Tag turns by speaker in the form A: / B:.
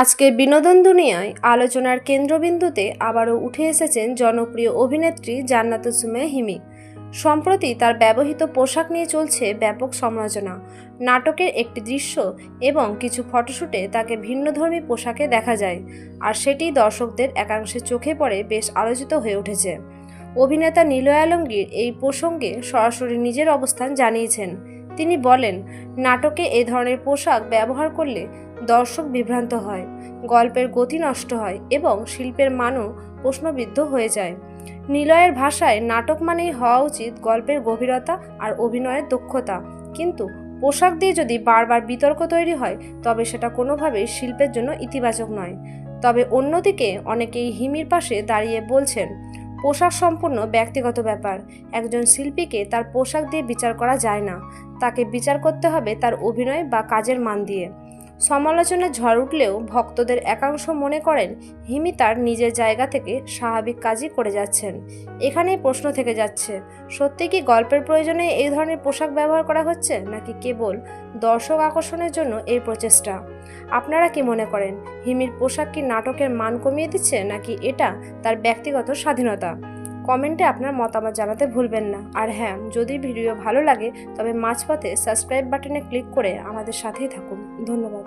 A: আজকের বিনোদন দুনিয়ায় আলোচনার কেন্দ্রবিন্দুতে আবারও উঠে এসেছেন জনপ্রিয় অভিনেত্রী জান্নাতুল সুমাইয়া হিমি। সম্প্রতি তার ব্যবহৃত পোশাক নিয়ে চলছে ব্যাপক সমালোচনা। নাটকের একটি দৃশ্য এবং কিছু ফটোশুটে তাকে ভিন্নধর্মী পোশাকে দেখা যায়, আর সেটি দর্শকদের একাংশে চোখে পড়ে বেশ আলোচিত হয়ে উঠেছে। অভিনেতা নিলয় আলমগীর এই প্রসঙ্গে সরাসরি নিজের অবস্থান জানিয়েছেন। তিনি বলেন, নাটকে এ ধরনের পোশাক ব্যবহার করলে দর্শক বিভ্রান্ত হয়, গল্পের গতি নষ্ট হয় এবং শিল্পের মানও প্রশ্নবিদ্ধ হয়ে যায়। নিলয়ের ভাষায় নাটক মানেই হওয়া উচিত গল্পের গভীরতা আর অভিনয়ের দক্ষতা। কিন্তু পোশাক দিয়ে যদি বারবার বিতর্ক তৈরি হয়, তবে সেটা কোনোভাবেই শিল্পের জন্য ইতিবাচক নয়। তবে অন্যদিকে অনেকেই হিমির পাশে দাঁড়িয়ে বলছেন পোশাক সম্পূর্ণ ব্যক্তিগত ব্যাপার। একজন শিল্পীকে তার পোশাক দিয়ে বিচার করা যায় না। তাকে বিচার করতে হবে তার অভিনয় বা কাজের মান দিয়ে। সমালোচনার ঝড় উঠলেও ভক্তদের একাংশ মনে করেন, হিমি তার নিজের জায়গা থেকে স্বাভাবিক কাজই করে যাচ্ছেন। এখানেই প্রশ্ন থেকে যাচ্ছে, সত্যি কি গল্পের প্রয়োজনে এই ধরনের পোশাক ব্যবহার করা হচ্ছে, নাকি কেবল দর্শক আকর্ষণের জন্য এই প্রচেষ্টা? আপনারা কি মনে করেন, হিমির পোশাক কি নাটকের মান কমিয়ে দিচ্ছে, নাকি এটা তার ব্যক্তিগত স্বাধীনতা? কমেন্টে আপনার মতামত জানাতে ভুলবেন না। আর হ্যাঁ যদি ভিডিও ভালো লাগে, তবে মাঝপথে সাবস্ক্রাইব বাটনে ক্লিক করে আমাদের সাথেই থাকুন। ধন্যবাদ।